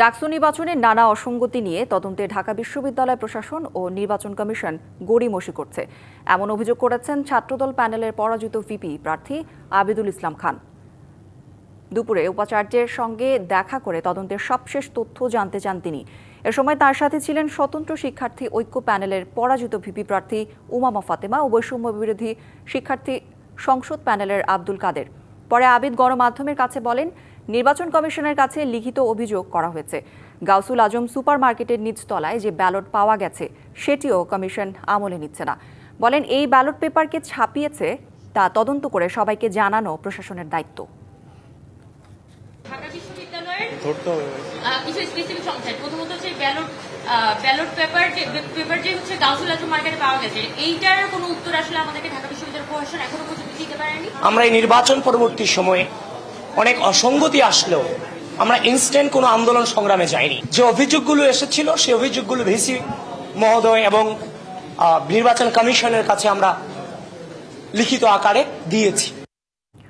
ডাকসু নির্বাচনে নানা অসঙ্গতি নিয়ে তদন্তে ঢাকা বিশ্ববিদ্যালয় প্রশাসন ও নির্বাচন কমিশন গড়িমসি করছে। এমন অভিযোগ করেছেন ছাত্রদল প্যানেলের পরাজিত ভিপি প্রার্থী আবিদুল ইসলাম খান। দুপুরে উপাচার্যের সঙ্গে দেখা করে তদন্তের সবশেষ তথ্য জানতে চান তিনি। এ সময় তার সাথে ছিলেন স্বতন্ত্র শিক্ষার্থী ঐক্য প্যানেলের পরাজিত ভিপি প্রার্থী উমামা ফাতেমা ও বৈষম্য বিরোধী শিক্ষার্থী সংসদ প্যানেলের আব্দুল কাদের। পরে আবিদ গণমাধ্যমের কাছে বলেন নির্বাচন কমিশনের কাছে লিখিত অভিযোগ করা হয়েছে। গাউসুল আজম সুপার মার্কেটের নিচতলায় যে ব্যালট পাওয়া গেছে সেটিও কমিশন আমলে নিচ্ছে না। বলেন এই ব্যালট পেপারকে ছাপিয়েছে তা তদন্ত করে সবাইকে জানানো প্রশাসনের দায়িত্ব। ঢাকা বিশ্ববিদ্যালয়ের ধরতে হবে আহ, কিছু স্পেসিফিক সংখ্যায়। প্রথমত হচ্ছে ব্যালট ব্যালট পেপার যে পেপার যে হচ্ছে কাউন্সিল আজম মার্কেটে পাওয়া গেছে এইটার কোনো উত্তর আসলে আমাদেরকে ঢাকা বিশ্ববিদ্যালয় প্রশাসন এখনও পর্যন্ত দিতে পারেনি? আমরা এই নির্বাচন পরবর্তী সময়ে অনেক অসঙ্গতি আসলেও আমরা ইনস্ট্যান্ট কোনো আন্দোলন সংগ্রামে যাইনি। যে অভিযোগগুলো এসেছিল, সেই অভিযোগগুলো ভিসি মহোদয় এবং নির্বাচন কমিশনের কাছে আমরা লিখিত আকারে দিয়েছি।